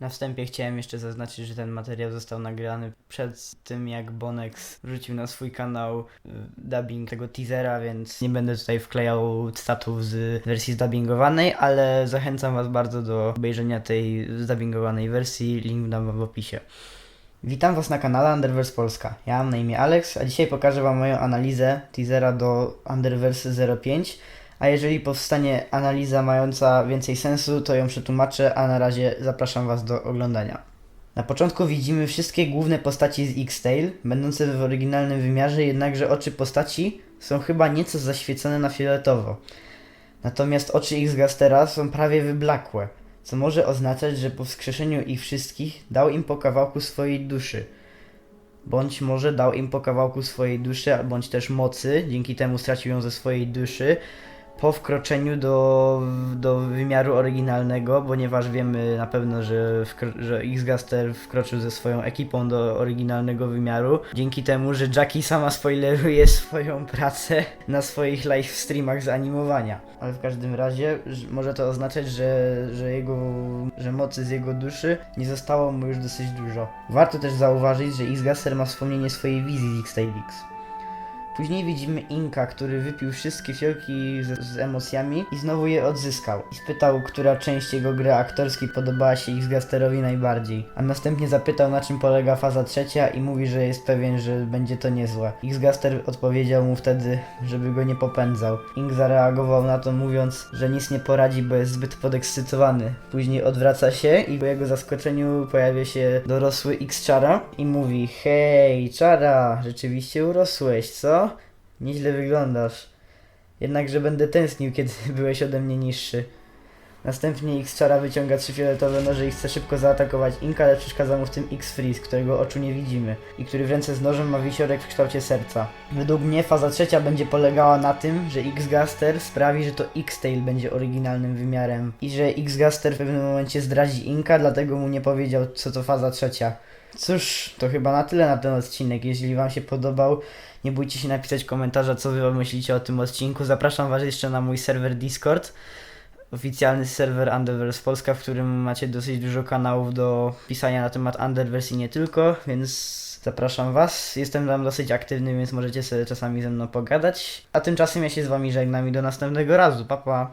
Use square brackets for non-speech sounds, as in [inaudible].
Na wstępie chciałem jeszcze zaznaczyć, że ten materiał został nagrany przed tym, jak Bonex wrzucił na swój kanał y, dubbing tego teasera, więc nie będę tutaj wklejał cytatów z wersji zdubbingowanej, ale zachęcam Was bardzo do obejrzenia tej zdubbingowanej wersji, link dam Wam w opisie. Witam Was na kanale Underverse Polska. Ja mam na imię Alex, a dzisiaj pokażę Wam moją analizę teasera do Underverse 05. A jeżeli powstanie analiza mająca więcej sensu, to ją przetłumaczę, a na razie zapraszam Was do oglądania. Na początku widzimy wszystkie główne postaci z X-Tail, będące w oryginalnym wymiarze, jednakże oczy postaci są chyba nieco zaświecone na fioletowo. Natomiast oczy X-Gastera są prawie wyblakłe, co może oznaczać, że po wskrzeszeniu ich wszystkich dał im po kawałku swojej duszy. Bądź może dał im po kawałku swojej duszy, bądź też mocy, dzięki temu stracił ją ze swojej duszy po wkroczeniu do, do wymiaru oryginalnego, ponieważ wiemy na pewno, że, że X-Gaster wkroczył ze swoją ekipą do oryginalnego wymiaru, dzięki temu, że Jackie sama spoileruje [laughs] swoją pracę na swoich live streamach z animowania. Ale w każdym razie że może to oznaczać, że, że jego, że mocy z jego duszy nie zostało mu już dosyć dużo. Warto też zauważyć, że X-Gaster ma wspomnienie swojej wizji z X-Tailix. Później widzimy Inka, który wypił wszystkie fiolki z, z emocjami i znowu je odzyskał. I spytał, która część jego gry aktorskiej podobała się X-Gasterowi najbardziej. A następnie zapytał, na czym polega faza trzecia i mówi, że jest pewien, że będzie to niezłe. X-Gaster odpowiedział mu wtedy, żeby go nie popędzał. Ink zareagował na to mówiąc, że nic nie poradzi, bo jest zbyt podekscytowany. Później odwraca się i po jego zaskoczeniu pojawia się dorosły X-Chara i mówi Hej, Chara, rzeczywiście urosłeś, co? Nieźle wyglądasz. Jednakże będę tęsknił, kiedy [laughs] byłeś ode mnie niższy. Następnie X-Chara wyciąga trzy fioletowe noże i chce szybko zaatakować Inka, ale przeszkadza mu w tym X-Freeze, którego oczu nie widzimy i który w ręce z nożem ma wisiorek w kształcie serca. Według mnie faza trzecia będzie polegała na tym, że X-Gaster sprawi, że to X-Tail będzie oryginalnym wymiarem i że X-Gaster w pewnym momencie zdradzi Inka, dlatego mu nie powiedział, co to faza trzecia. Cóż, to chyba na tyle na ten odcinek. Jeśli Wam się podobał, nie bójcie się napisać komentarza, co Wy myślicie o tym odcinku. Zapraszam Was jeszcze na mój serwer Discord oficjalny serwer Underverse Polska, w którym macie dosyć dużo kanałów do pisania na temat Underverse i nie tylko, więc zapraszam Was. Jestem tam dosyć aktywny, więc możecie sobie czasami ze mną pogadać. A tymczasem ja się z Wami żegnam i do następnego razu. Pa pa!